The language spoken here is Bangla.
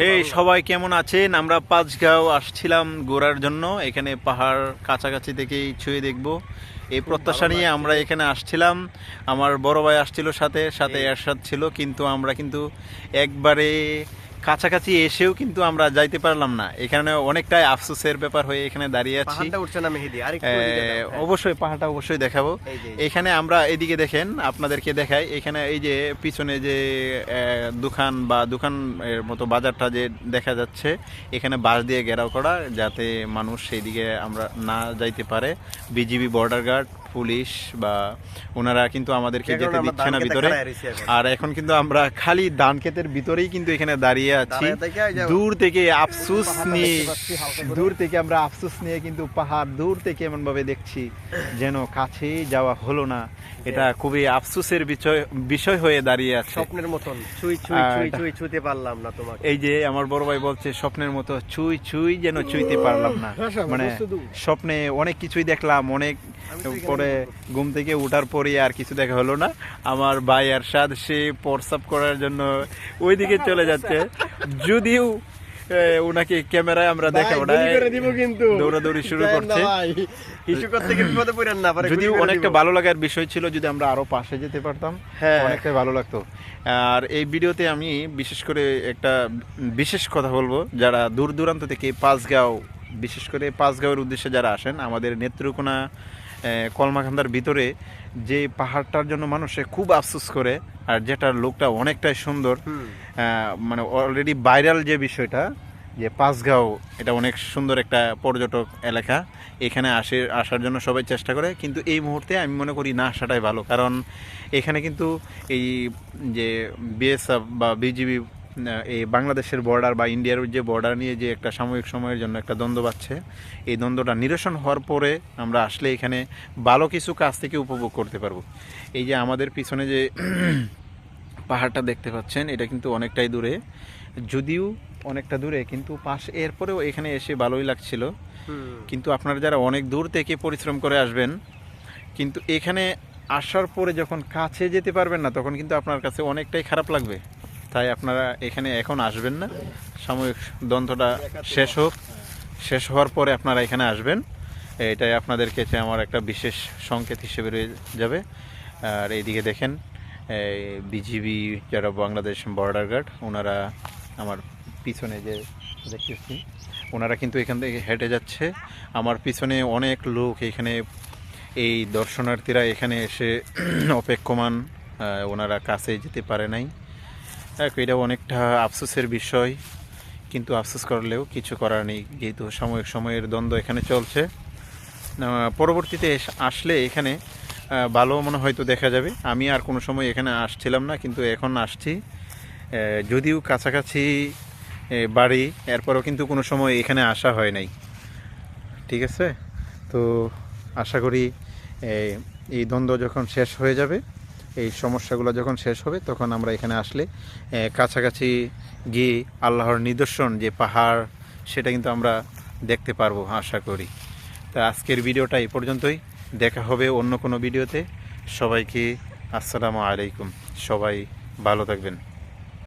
হে সবাই কেমন আছেন? আমরা পাঁচগাঁও আসছিলাম ঘোরার জন্য। এখানে পাহাড় কাছাকাছি থেকেই ছুঁয়ে দেখব। এই প্রত্যাশা নিয়ে আমরা এখানে আসছিলাম। আমার বড় ভাই আসছিল সাথে সাথে। এরশাদ ছিল। কিন্তু আমরা কিন্তু একবারে কাছাকাছি এসেও কিন্তু আমরা যাইতে পারলাম না। এখানে অনেকটাই আফসোসের ব্যাপার হয়ে এখানে দাঁড়িয়ে আছি। হ্যাঁ। অবশ্যই পাহাড়টা অবশ্যই দেখাবো। এখানে আমরা এদিকে দেখেন আপনাদেরকে দেখাই। এখানে এই যে পিছনে যে দোকান বা দোকান এর মতো বাজারটা যে দেখা যাচ্ছে এখানে বাঁশ দিয়ে ঘেরাও করা যাতে মানুষ সেই দিকে আমরা না যাইতে পারে। বিজিবি বর্ডার গার্ড পুলিশ বা ওনারা কিন্তু আমাদেরকে যেতে দিচ্ছে না ভিতরে। আর এখন কিন্তু আমরা খালি ধান ক্ষেতের ভিতরেই কিন্তু এখানে দাঁড়িয়ে আছি। দূর থেকে আফসোস নিয়ে। দূর থেকে আমরা আফসোস নিয়ে কিন্তু পাহাড় দূর থেকে এমন ভাবে দেখছি যেন কাছেই যাওয়া হলো না। এটা খুবই আফসোসের বিষয় বিষয় হয়ে দাঁড়িয়ে আছে। স্বপ্নের মতন। ছুঁই ছুঁই ছুঁই ছুঁতে পারলাম না তোমাকে। এই যে আমার বড় ভাই বলছে স্বপ্নের মতো ছুঁই ছুঁই যেন ছুঁইতে পারলাম না। মানে স্বপ্নে অনেক কিছুই দেখলাম অনেক পরে ঘুম থেকে উঠার পরে আর কিছু দেখা হলো না। আমার ভাই আর সাদ সে প্রসাব করার জন্য ওইদিকে চলে যাচ্ছে। যদিও ওনাকে ক্যামেরায় আমরা দেখাবো না। কিন্তু। দৌড়াদৌড়ি শুরু করছে। ইস্যু করতে গিয়ে বিপদে পড়েন না পরে যদিও অনেকটা ভালো লাগার বিষয় ছিল যদি আমরা আরও পাশে যেতে পারতাম হ্যাঁ। অনেকটাই ভালো লাগতো। আর এই ভিডিওতে আমি বিশেষ করে একটা বিশেষ কথা বলব যারা দূর দূরান্ত থেকে পাঁচগাঁও বিশেষ করে পাঁচগাঁওয়ের উদ্দেশ্যে যারা আসেন আমাদের নেত্রকোনা আহ, কলমাকান্দার ভিতরে যে পাহাড়টার জন্য মানুষে খুব আফসোস করে আর যেটার লোকটা অনেকটাই সুন্দর। মানে অলরেডি ভাইরাল যে বিষয়টা যে পাঁচগাঁও এটা অনেক সুন্দর একটা পর্যটক এলাকা। এখানে আসে আসার জন্য সবাই চেষ্টা করে কিন্তু এই মুহূর্তে আমি মনে করি না আসাটাই ভালো। কারণ এখানে কিন্তু এই যে বিএসএফ বা বিজিবি এই বাংলাদেশের বর্ডার বা ইন্ডিয়ার যে বর্ডার নিয়ে যে একটা সাময়িক সময়ের জন্য একটা দ্বন্দ্ব পাচ্ছে এই দ্বন্দ্বটা নিরসন হওয়ার পরে আমরা আসলে এখানে ভালো কিছু কাজ থেকে উপভোগ করতে পারব। এই যে আমাদের পিছনে যে পাহাড়টা দেখতে পাচ্ছেন এটা কিন্তু অনেকটাই দূরে। যদিও অনেকটা দূরে কিন্তু পাশ এরপরেও এখানে এসে ভালোই লাগছিল। কিন্তু আপনারা যারা অনেক দূর থেকে পরিশ্রম করে আসবেন কিন্তু এখানে আসার পরে যখন কাছে যেতে পারবেন না তখন কিন্তু আপনার কাছে অনেকটাই খারাপ লাগবে। তাই আপনারা এখানে এখন আসবেন না। সাময়িক দ্বন্দ্বটা শেষ হোক। শেষ হওয়ার পরে আপনারা এখানে আসবেন। এটাই আপনাদের কাছে আমার একটা বিশেষ সংকেত হিসেবে রয়ে যাবে। আর এইদিকে দেখেন বিজিবি যারা বাংলাদেশ বর্ডার গার্ড ওনারা আমার পিছনে যে দেখতেছি, ওনারা কিন্তু এখান থেকে হেঁটে যাচ্ছে। আমার পিছনে অনেক লোক এখানে, এই দর্শনার্থীরা এখানে এসে অপেক্ষমান ওনারা কাছে যেতে পারে নাই। দেখ, এটা অনেকটা আফসোসের বিষয় কিন্তু আফসোস করলেও কিছু করার নেই যেহেতু সাময়িক সময়ের দ্বন্দ্ব এখানে চলছে। পরবর্তীতে আসলে এখানে ভালো মনে হয়তো দেখা যাবে। আমি আর কোনো সময় এখানে আসছিলাম না কিন্তু এখন আসছি। যদিও কাছাকাছি বাড়ি এরপরও কিন্তু কোনো সময় এখানে আসা হয় নাই। ঠিক আছে? তো আশা করি এই দ্বন্দ্ব যখন শেষ হয়ে যাবে এই সমস্যাগুলো যখন শেষ হবে, তখন আমরা এখানে আসলে কাছাকাছি গিয়ে আল্লাহর নিদর্শন যে পাহাড়, সেটা কিন্তু আমরা দেখতে পারব, আশা করি। তা আজকের ভিডিওটা এই পর্যন্তই। দেখা হবে অন্য কোনো ভিডিওতে। সবাইকে আসসালামু আলাইকুম। সবাই ভালো থাকবেন।